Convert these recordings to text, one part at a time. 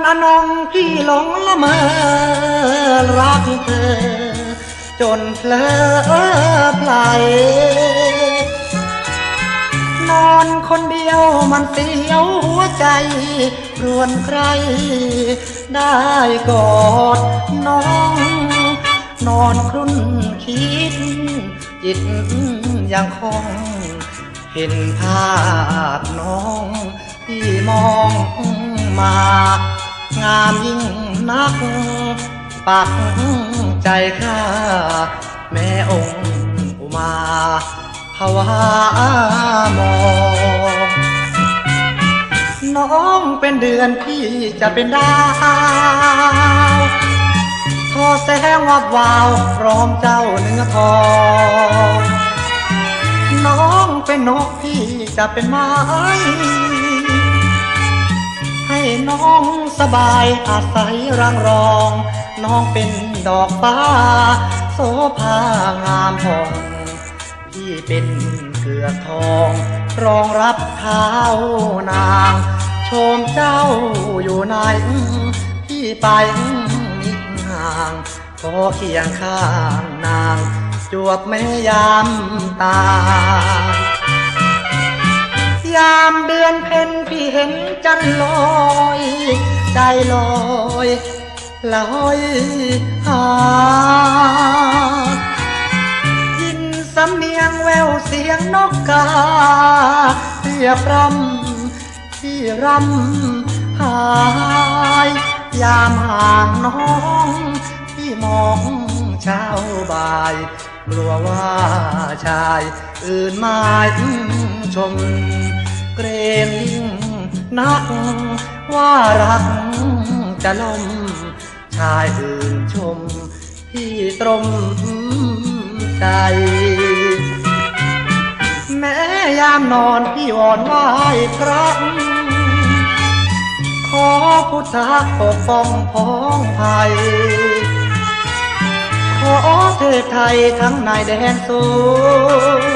วลอนงพี่หลงละเมอรักเธอ จนเพลอพลายนอนคนเดียวมันเสียวหัวใจ รวนใคร ได้กอดน้อง นอนครุ่นคิด จิตยังคง เห็นภาพน้องที่มองมา งามยิ่งนัก ปักใจข้า แม่องค์อุมาภาวามองน้องเป็นเดือนพี่จะเป็นดาวทอแสงวับวาวพร้อมเจ้าเนื้อทองน้องเป็นนกพี่จะเป็นไม้ น้องสบายอาศัยรังรอง น้องเป็นดอกฟ้า โสภางามผ่องพี่เป็นเกลือทอง รองรับเท้านางชมเจ้าอยู่ไหนพี่ไปมิห่างขอเคียงข้างนาง จวบแม่ยามตายามเดือนเพ็ญพี่เห็นจันลอยใจลอยลอยหายินสำเนียงแววเสียงนกกาเรียบรำที่รำหายยามห่างน้องที่มองเช้าบ่ายกลัวว่าชายอื่นมาชม เกรงนัก ว่ารักจะล่มชายอื่นชมที่ตรมใจ แม้ยามนอนพี่วอนไหวครั้งขอพุทธะปกป้องพ้องภัย ขอเทพไทยทั้งนายแดนส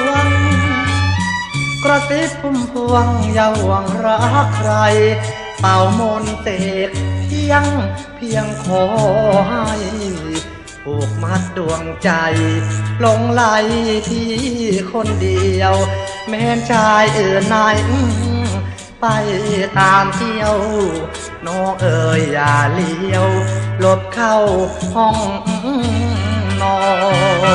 วง กระซิบพุ่มพวงอย่าห่วงรักใคร เป่ามนต์เสกเพียงเพียงขอให้ผูกมัดดวงใจหลงไหลที่คนเดียว แม้นชายเอื่นนายไปตามเที่ยวน้องเอ๋ยอย่าเลี้ยวหลบเข้าห้องนอน